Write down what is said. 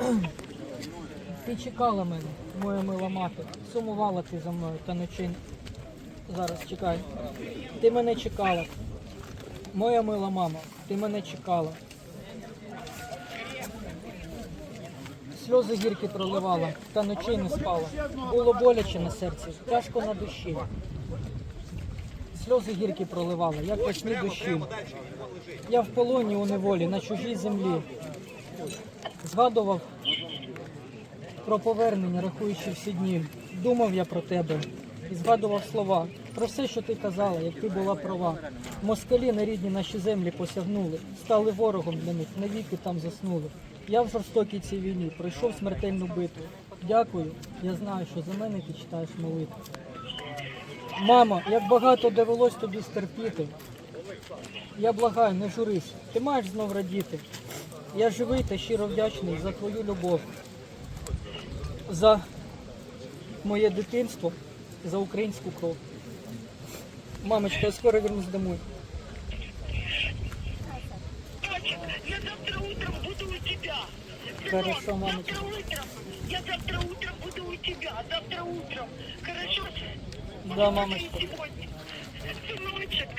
Ти чекала мене, моя мила мати. Сумувала ти за мною та ночі. Зараз чекай. Ти мене чекала. Моя мила мама, ти мене чекала. Сльози гіркі проливала, та ночей не спала. Було боляче на серці, тяжко на душі. Сльози гіркі проливала, як весні дощі. Я в полоні у неволі, на чужій землі. Згадував про повернення, рахуючи всі дні. Думав я про тебе і згадував слова про все, що ти казала, як ти була права. Москалі на рідні наші землі посягнули, стали ворогом для них, навіки там заснули. Я в жорстокій цій війні пройшов смертельну битву. Дякую, я знаю, що за мене ти читаєш молитву. Мамо, як багато довелось тобі стерпіти. Я благаю, не журись, ти маєш знов радіти. Я живий та щиро вдячний за твою любов, за моє дитинство, за українську кров. Мамочка, я скоро вернусь домой. Дочек, я завтра утром буду у тебя. Хорошо, мамочка. Завтра утром. Я завтра утром буду у тебя. Завтра утром. Хорошо? Да, мамочка. Сегодня. Сыночек.